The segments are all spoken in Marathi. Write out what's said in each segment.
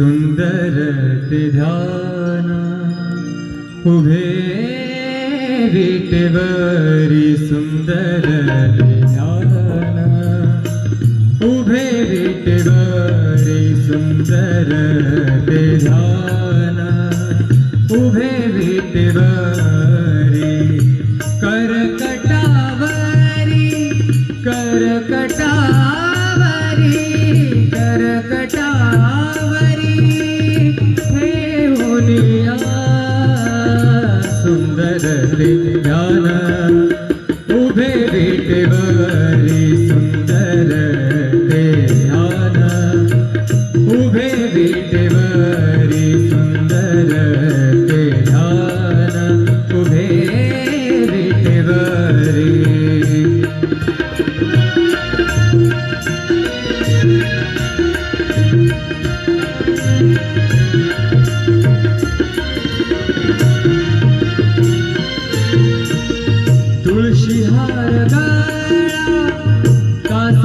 सुंदर ते ध्यान उभे विटेवरी सुंदर ते ध्यान उभे विटेवरी सुंदर ते ध्यान उभे विटेवरी ನಲ್ಲಿ ಜ್ಞಾನ ಉಭೆ ಬಿಟ್ಟವರಿ ಸುಂದರ ಧ್ಯಾನ ಉಭೆ ಬಿಟ್ಟವರಿ ಸುಂದರ ಧ್ಯಾನ ಉಭೆ ಬಿಟ್ಟವರಿ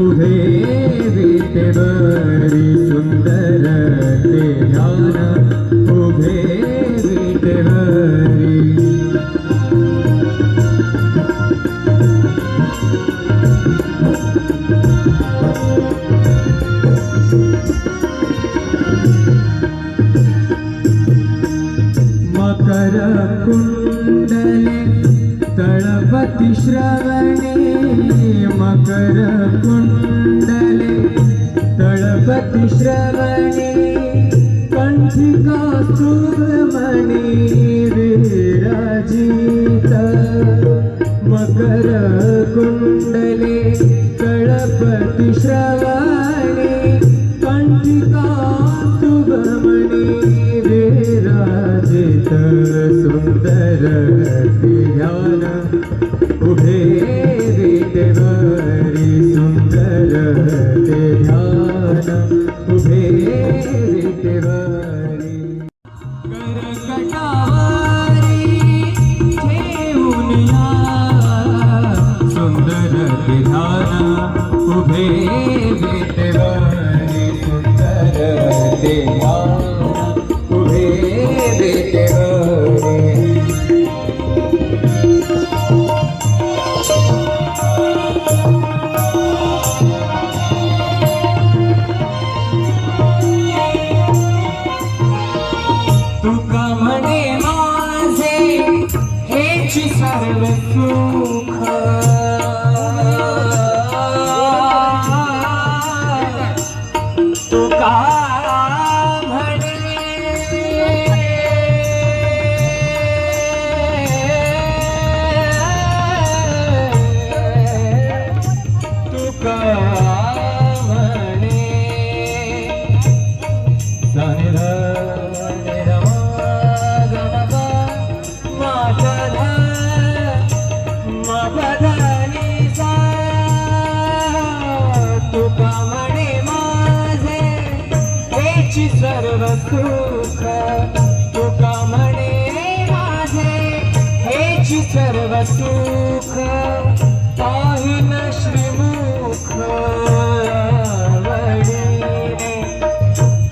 उभे विटेवरी सुंदर ते ध्यान उभे विटेवरी मकर कुंडले तळपती श्रवणे मकर तळपति श्रवणे पण्डिका सुवणी मकरकुण्डले तळपति श्रवणे सुंदर ते उभे विटेवरी सर्व सुख तुका म्हणे माझे हेची सर्व सुख. पाहिन श्रीमुख आवडीने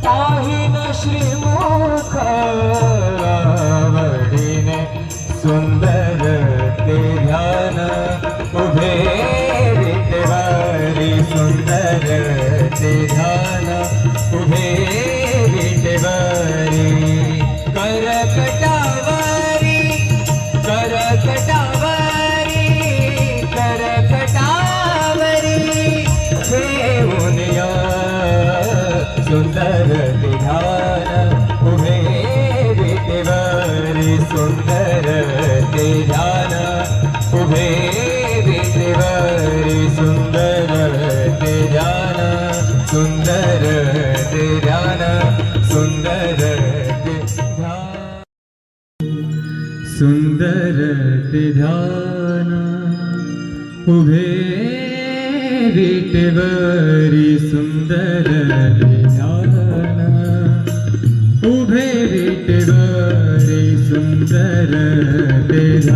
पाहिन श्रीमुख സുന്ദര തേജാന ഉഭേ വിവരി സുന്ദര തേജാന സുന്ദര തേജാന സുന്ദര സുന്ദര തേജാന ഉഭേ വിട്ടവരി സുന്ദര सर तेरा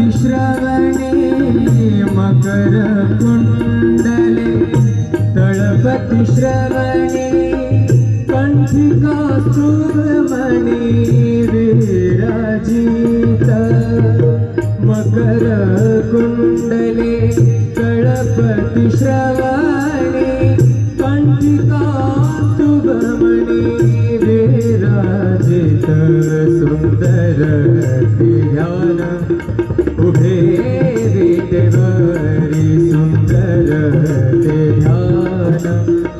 श्रवणे मकर कुंडले. तळपती श्रवणे कंठिका सुरमणे विराजित मकर कुंडले तळपती श्रवणे करते ध्यान